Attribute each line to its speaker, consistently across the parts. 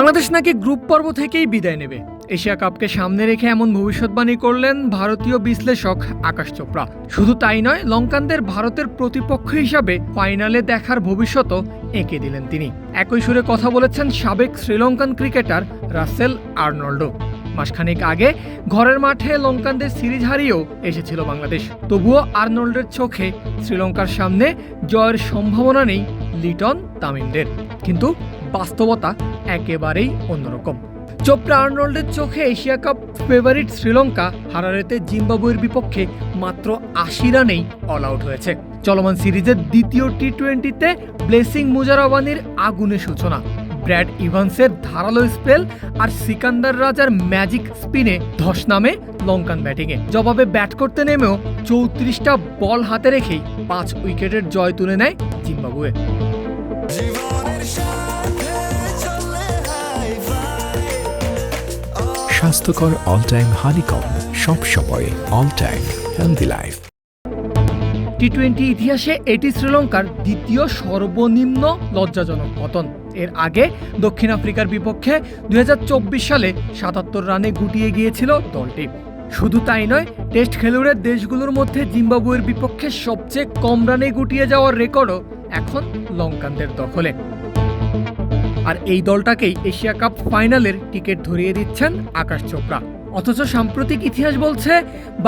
Speaker 1: বাংলাদেশ নাকি গ্রুপ পর্ব থেকেই বিদায় নেবে? এশিয়া কাপকে সামনে রেখে এমন ভবিষ্যৎবাণী করলেন ভারতীয় বিশ্লেষক আকাশ চোপড়া। শুধু তাই নয়, লঙ্কানদের ভারতের প্রতিপক্ষ হিসাবে ফাইনালে দেখার ভবিষ্যতও এঁকে দিলেন তিনি। একই সুরে কথা বলেছেন সাবেক শ্রীলঙ্কান ক্রিকেটার রাসেল আর্নল্ডো। মাসখানেক আগে ঘরের মাঠে লঙ্কানদের সিরিজ হারিয়েও এসেছিল বাংলাদেশ। তবুও আর্নল্ডের চোখে শ্রীলঙ্কার সামনে জয়ের সম্ভাবনা নেই লিটন তামিমদের। কিন্তু বাস্তবতা একেবারেই অন্যরকম। চোপড়া আর্নল্ডের চোখে এশিয়া কাপ ফেভারিট শ্রীলঙ্কা, হারারেতে জিম্বাবুয়ের বিপক্ষে মাত্র আশি রানেই অল আউট হয়েছে। চলমান সিরিজের দ্বিতীয় টি টোয়েন্টিতে ব্লেসিং মুজারাবানির আগুনে সূচনা। ব্র্যাড ইভান্সের ধারালো স্পেল আর সিকান্দার রাজার ম্যাজিক স্পিনে ধস নামে লঙ্কান ব্যাটিংয়ে। জবাবে ব্যাট করতে নেমেও চৌত্রিশটা বল হাতে রেখেই পাঁচ উইকেটের জয় তুলে নেয় জিম্বাবুয়ে।
Speaker 2: স্বাস্থ্যকর অল টাইম হানিকম সব সময় all time healthy life
Speaker 1: T twenty ইতিহাসে এটি শ্রীলঙ্কার দ্বিতীয় সর্বনিম্ন লজ্জাজনক পতন। এর আগে দক্ষিণ আফ্রিকার বিপক্ষে দুই হাজার চব্বিশ সালে সাতাত্তর রানে গুটিয়ে গিয়েছিল দলটি। শুধু তাই নয়, টেস্ট খেলুড়ের দেশগুলোর মধ্যে জিম্বাবুয়ের বিপক্ষে সবচেয়ে কম রানে গুটিয়ে যাওয়ার রেকর্ডও এখন লঙ্কানদের দখলে। আর এই দলটাকেই এশিয়া কাপ ফাইনালের টিকিট ধরিয়ে দিচ্ছেন আকাশ চোপড়া। অথচ সাম্প্রতিক ইতিহাস বলছে,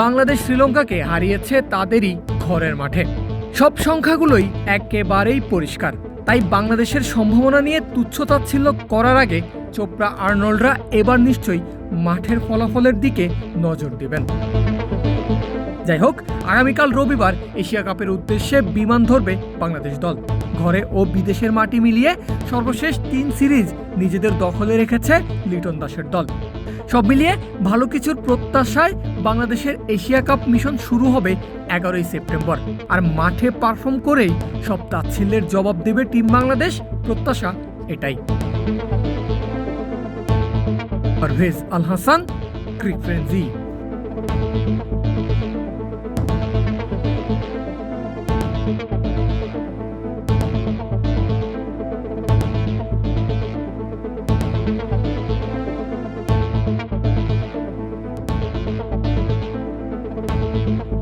Speaker 1: বাংলাদেশ শ্রীলঙ্কাকে হারিয়েছে তাদেরই ঘরের মাঠে। সব সংখ্যাগুলোই একেবারেই পরিষ্কার। তাই বাংলাদেশের সম্ভাবনা নিয়ে তুচ্ছতাচ্ছিল্য করার আগে চোপড়া আর্নল্ডরা এবার নিশ্চয়ই মাঠের ফলাফলের দিকে নজর দেবেন। যাই হোক আগামীকাল রবিবার এশিয়া কাপের উদ্দেশ্যে বিমান ধরবে বাংলাদেশ দল। ঘরে ও বিদেশের মাটি মিলিয়ে সর্বশেষ তিন সিরিজ নিজেদের দখলে রেখেছে লিটন দাসের দল। সব মিলিয়ে ভালো কিছুর প্রত্যাশায় বাংলাদেশের এশিয়া কাপ মিশন শুরু হবে এগারোই সেপ্টেম্বর। আর মাঠে পারফর্ম করেই সব তাচ্ছিল্যের জবাব দেবে টিম বাংলাদেশ, প্রত্যাশা এটাই। পারভেজ আল হাসান, ক্রিক ফ্রেন্সি। thank you.